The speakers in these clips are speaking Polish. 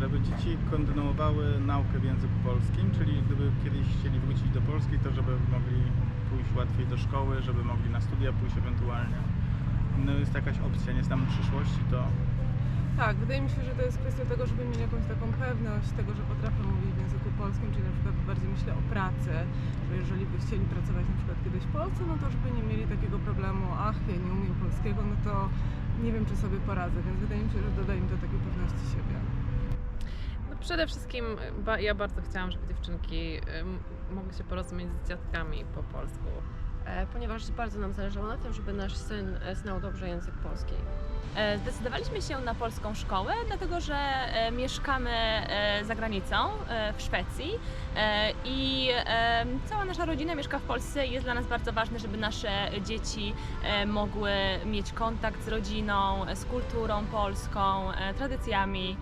żeby dzieci kontynuowały naukę w języku polskim, czyli gdyby kiedyś chcieli wrócić do Polski, to żeby mogli pójść łatwiej do szkoły, żeby mogli na studia pójść ewentualnie. No jest jakaś opcja, nie znam przyszłości, to Tak, wydaje mi się, że to jest kwestia tego, żeby mieli jakąś taką pewność tego, że potrafią mówić w języku polskim, czyli na przykład bardziej myślę o pracy, że jeżeli by chcieli pracować na przykład kiedyś w Polsce, no to żeby nie mieli takiego problemu, ach, ja nie umiem polskiego, no to nie wiem, czy sobie poradzę, więc wydaje mi się, że doda przede wszystkim ba, ja bardzo chciałam, żeby dziewczynki ym, mogły się porozumieć z dziadkami po polsku. e, ponieważ bardzo nam zależało na tym, żeby nasz syn e, znał dobrze język polski. E, Zdecydowaliśmy się na polską szkołę, dlatego że e, mieszkamy e, za granicą e, w Szwecji e, i e, cała nasza rodzina mieszka w Polsce i jest dla nas bardzo ważne, żeby nasze dzieci e, mogły mieć kontakt z rodziną, z kulturą polską, e, tradycjami.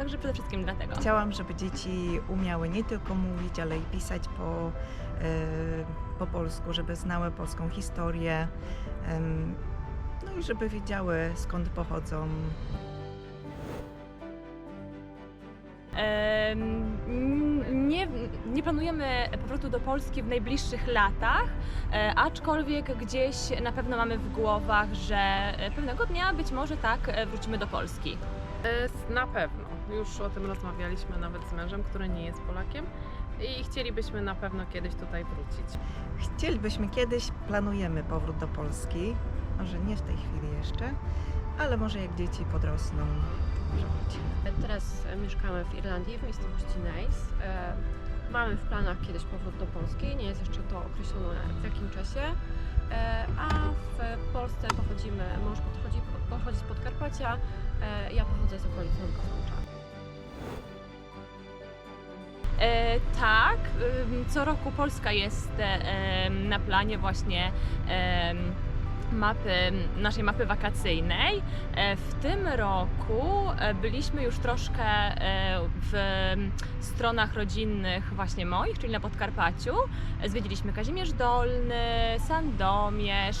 Także przede wszystkim dlatego. Chciałam, żeby dzieci umiały nie tylko mówić, ale i pisać po, e, po polsku, żeby znały polską historię. No i żeby wiedziały skąd pochodzą, Nie, nie planujemy powrotu do Polski w najbliższych latach, e, aczkolwiek gdzieś na pewno mamy w głowach, że e, pewnego dnia być może tak wrócimy do Polski. Na pewno. Już o tym rozmawialiśmy nawet z mężem, który nie jest Polakiem i chcielibyśmy na pewno kiedyś tutaj wrócić. Chcielibyśmy kiedyś, planujemy powrót do Polski, może nie w tej chwili jeszcze, ale może jak dzieci podrosną, może wrócimy. E, Teraz e, mieszkamy w Irlandii, w miejscowości Naas. E, Mamy w planach kiedyś powrót do Polski, nie jest jeszcze to określone w jakim czasie. E, A w Polsce pochodzimy, mąż podchodzi, pochodzi z Podkarpacia, e, ja pochodzę z okolic Nowogródzka. E, tak, co roku Polska jest e, na planie właśnie em, mapy, naszej mapy wakacyjnej. E, W tym roku e, byliśmy już troszkę e, w stronach rodzinnych właśnie moich, czyli na Podkarpaciu. Zwiedziliśmy Kazimierz Dolny, Sandomierz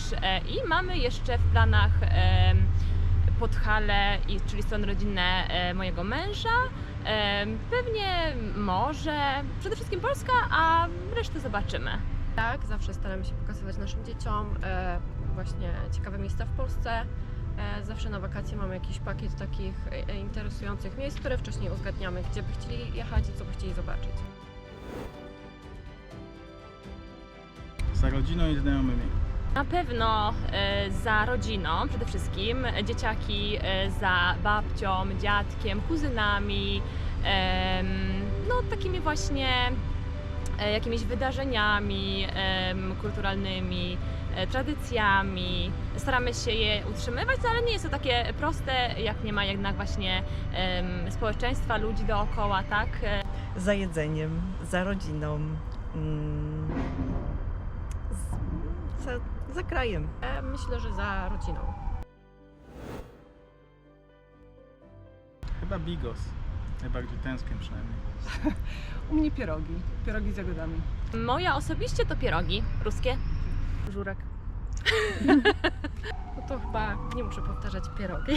i mamy jeszcze w planach Podhale, czyli strony rodzinne mojego męża. Pewnie może, przede wszystkim Polska, a resztę zobaczymy. Tak, zawsze staramy się pokazywać naszym dzieciom e, właśnie ciekawe miejsca w Polsce. E, zawsze na wakacje mamy jakiś pakiet takich e, interesujących miejsc, które wcześniej uzgadniamy, gdzie by chcieli jechać i co by chcieli zobaczyć. za rodziną i znajomymi. Na pewno za rodziną przede wszystkim, dzieciaki za babcią, dziadkiem, kuzynami, no takimi właśnie jakimiś wydarzeniami kulturalnymi, e, tradycjami. Staramy się je utrzymywać, ale nie jest to takie proste, jak nie ma jednak właśnie społeczeństwa, ludzi dookoła, tak? E, Za jedzeniem, za rodziną, mm, za, za krajem. E, myślę, że za rodziną. Chyba Bigos. Najbardziej tęsknię przynajmniej. U mnie pierogi, pierogi z jagodami. Moja osobiście to pierogi ruskie. Żurek. no to chyba nie muszę powtarzać pierogi.